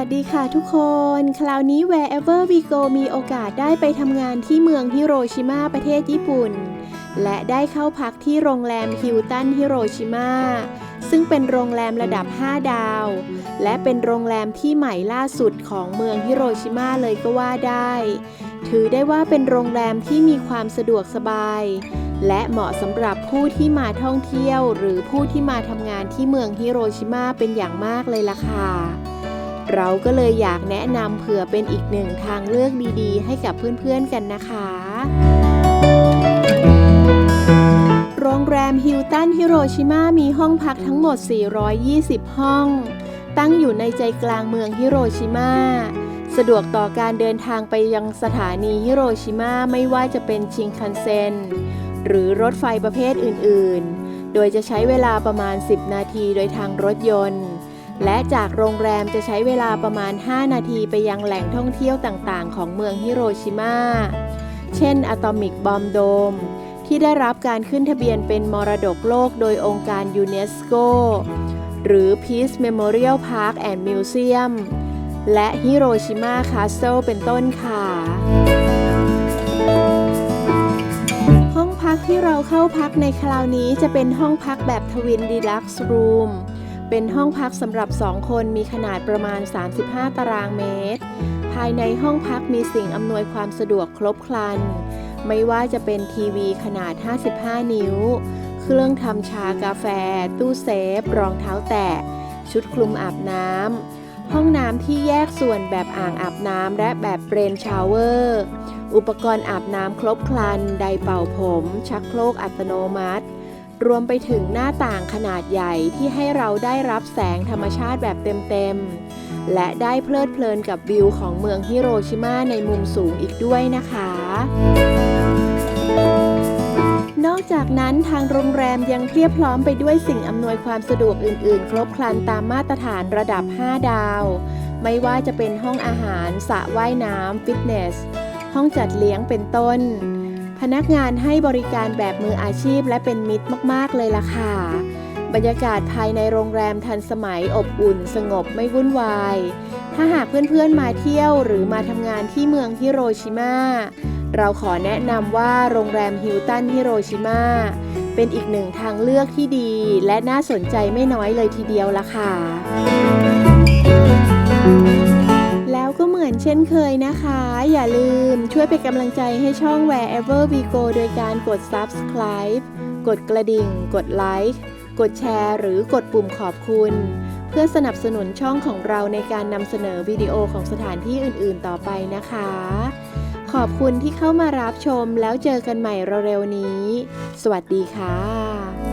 ัสดีคราวนี้ wherever we go มีโอกาสได้ไปทำงานที่เมืองฮิโรชิมาประเทศญี่ปุ่น และได้เข้าพักที่โรงแรมฮิลตันฮิโรชิมาซึ่งเป็นโรงแรมระดับ 5 ดาว และเป็นโรงแรมที่ใหม่ล่าสุดของเมืองฮิโรชิมาเลยก็ว่าได้ ถือได้ว่าเป็นโรงแรมที่มีความสะดวกสบาย และเหมาะสำหรับผู้ที่มาท่องเที่ยว หรือผู้ที่มาทำงานที่เมืองฮิโรชิมาเป็นอย่างมากเลยล่ะค่ะ เราก็เลยอยากแนะนำเผื่อเป็นอีกหนึ่งทางเลือกดีๆ ให้กับเพื่อนๆกันนะคะโรงแรมฮิลตันฮิโรชิมามีห้องพักทั้งหมด 420 ห้อง ตั้งอยู่ในใจกลางเมืองฮิโรชิมาสะดวกต่อการเดินทางไปยังสถานีฮิโรชิมาไม่ว่าจะเป็นชิงคันเซ็นหรือรถไฟประเภทอื่นๆ โดยจะใช้เวลาประมาณ 10 นาทีโดยทางรถยนต์ และจากโรงแรมจะใช้เวลาประมาณ 5 นาทีไปยังแหล่งท่องเที่ยวต่างๆ ของเมืองฮิโรชิมา เช่นอะตอมิกบอมโดม ที่ได้รับการขึ้นทะเบียนเป็นมรดกโลกโดยองค์การยูเนสโก หรือ Peace Memorial Park and Museum และฮิโรชิมาคาสเซิลเป็นต้นค่ะ ห้องพักที่เราเข้าพักในคราวนี้จะเป็นห้องพักแบบทวินดีลักซ์รูม เป็นห้องพักสำหรับ 2 คนมีขนาดประมาณ 35 ตารางเมตร ภายในห้องพักมีสิ่งอำนวยความสะดวกครบครัน ไม่ว่าจะเป็นทีวีขนาด 55 นิ้ว เครื่องทำชากาแฟ ตู้เซฟ รองเท้าแตะ ชุดคลุมอาบน้ำ ห้องน้ำที่แยกส่วนแบบอ่างอาบน้ำและแบบเบรนชาวเวอร์ อุปกรณ์อาบน้ำครบครัน ไดเป่าผม ชักโครกอัตโนมัติ รวมไปถึงหน้าต่างขนาดใหญ่ที่ให้เราได้รับแสงธรรมชาติแบบเต็มๆ และได้เพลิดเพลินกับวิวของเมืองฮิโรชิมาในมุมสูงอีกด้วยนะคะ นอกจากนั้นทางโรงแรมยังเพียบพร้อมไปด้วยสิ่งอำนวยความสะดวกอื่นๆ ครบครันตามมาตรฐานระดับ 5 ดาว ไม่ว่าจะเป็นห้องอาหารสระว่ายน้ำฟิตเนส ห้องจัดเลี้ยงเป็นต้น พนักงานให้บริการแบบมืออาชีพและเป็นมิตรมาก ๆ เลยล่ะค่ะ บรรยากาศภายในโรงแรมทันสมัยอบอุ่นสงบไม่วุ่นวาย ถ้าหากเพื่อนๆมาเที่ยวหรือมาทำงานที่เมืองฮิโรชิมาเราขอแนะนำว่าโรงแรมฮิลตันฮิโรชิมาเป็นอีกหนึ่งทางเลือกที่ดี และน่าสนใจไม่น้อยเลยทีเดียวล่ะค่ะ ช่นเคยนะคะ อย่าลืมช่วยเป็นกำลังใจให้ช่อง Wherever We Go โดยการกด Subscribe กดกระดิ่ง กดไลค์กดแชร์หรือกดปุ่มขอบคุณ เพื่อสนับสนุนช่องของเราในการนำเสนอวิดีโอของสถานที่อื่นๆต่อไปนะคะ ขอบคุณที่เข้ามารับชมแล้วเจอกันใหม่เร็วๆนี้ สวัสดีค่ะ